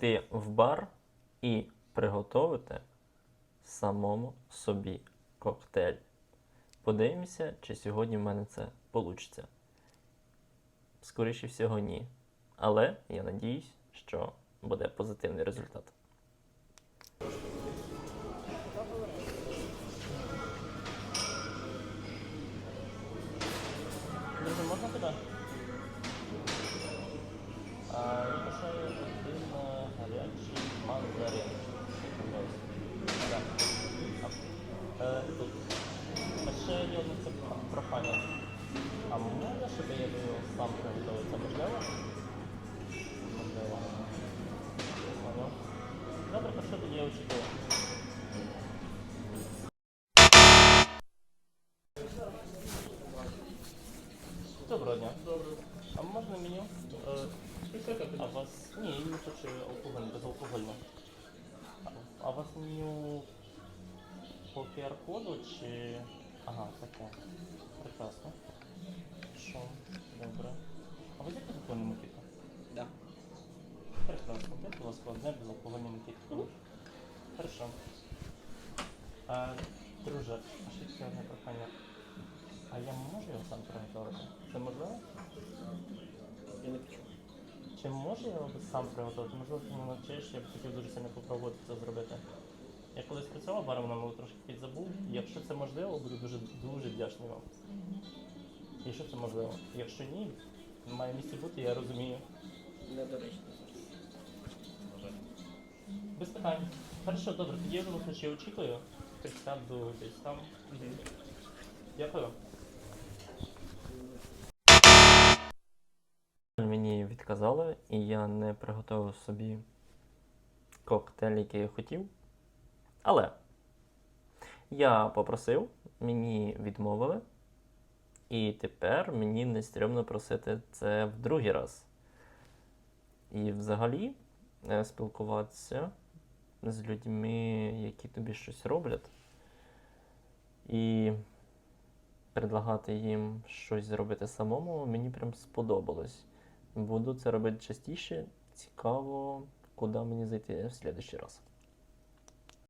прийти в бар і приготувати самому собі коктейль. Подивимося, чи сьогодні в мене це вийде. Скоріше всього, ні. Але я надіюсь, що буде позитивний результат. Друзі, можна тебе? А, я бажаю один е, гарячий мандарин. Так. А, е, тут. А ще є одне це прохання. А можна, щоб я його сам приготував? Це можливо? Можливо. Добре, то що тоді я очікую? Доброго дня. Доброго. А можна меню? Е, А у вас. Ні, я не хочу алкогольне, безалкогольне. А, а у вас меню по QR-коду чи. Ага, таке. Прекрасно. Що? Добре. А ви є безалкогольне мохіто? Да. Прекрасно. Дайте, будь ласка, одне безалкогольне мохіто. Хорошо. А, друже, а ще таке одне прохання. А я можу його сам приготувати? Це можливо? Я не почув. Чи можу я його сам приготувати? Можливо, ти мене навчиш, я б хотів дуже сильно попробувати це зробити. Я колись працював баром, але трошки підзабув. Якщо це можливо, буду дуже дуже вдячний вам. Якщо це можливо. Якщо ні, має місце бути, я розумію. Недоречно. Без питань. Хорошо, добре, тоді я думаю, що я очікую. Присяду десь там. Дякую. Мені відказали, і я не приготував собі коктейль, який я хотів. Але я попросив, мені відмовили, і тепер мені не стрьомно просити це в другий раз. І взагалі е, спілкуватися з людьми, які тобі щось роблять, і предлагати їм щось зробити самому, мені прям сподобалось. Буду це робити частіше. Цікаво, куди мені зайти в следующий раз.